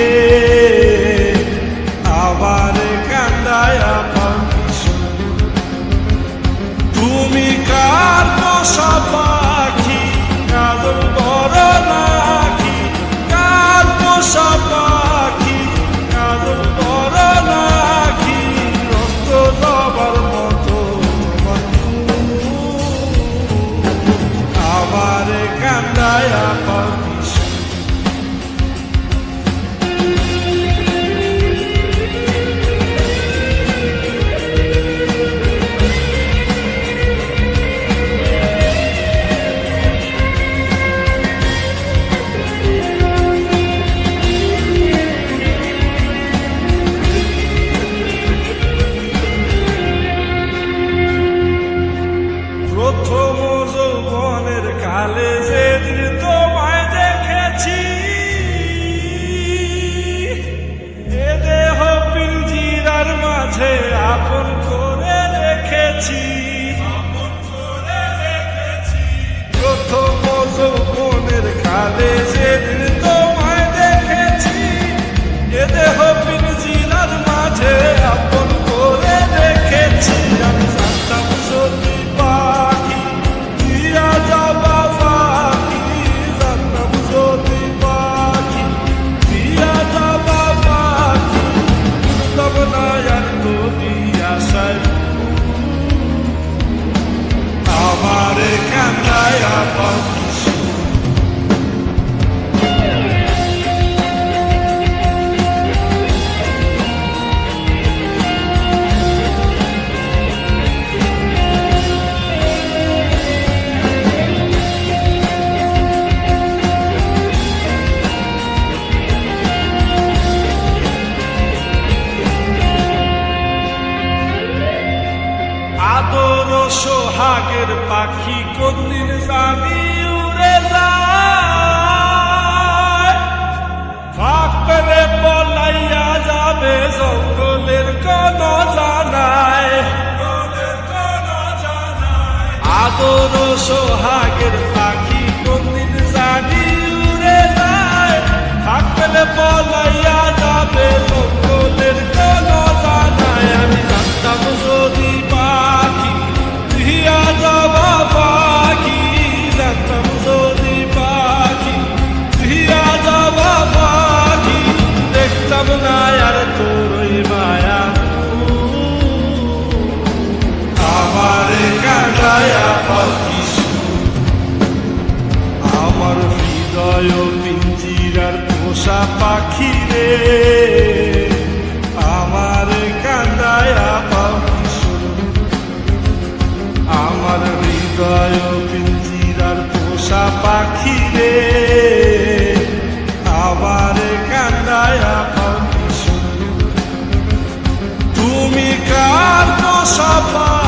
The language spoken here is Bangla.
পোষা পাখি কালে যেদিন দেখেছি দেহ আপন করে রেখেছি। কান্দায় সোহাগের পাখি কোনদিন জানি উড়ে যায়। ফাঁক পেলে পলাইয়া যাবে, জঙ্গলের কোন জানায়। আদর সোহাগের পাখি কোনদিন জানি উড়ে যায়। ফাঁক পেলে পলাইয়া হৃদয় পিঞ্জিরার পোষা পাখি রে আমার কান্দায়া আমার হৃদয় পিঞ্জিরার পোষা পাখি রে আমার কান্দায়া তুমি কার পাখি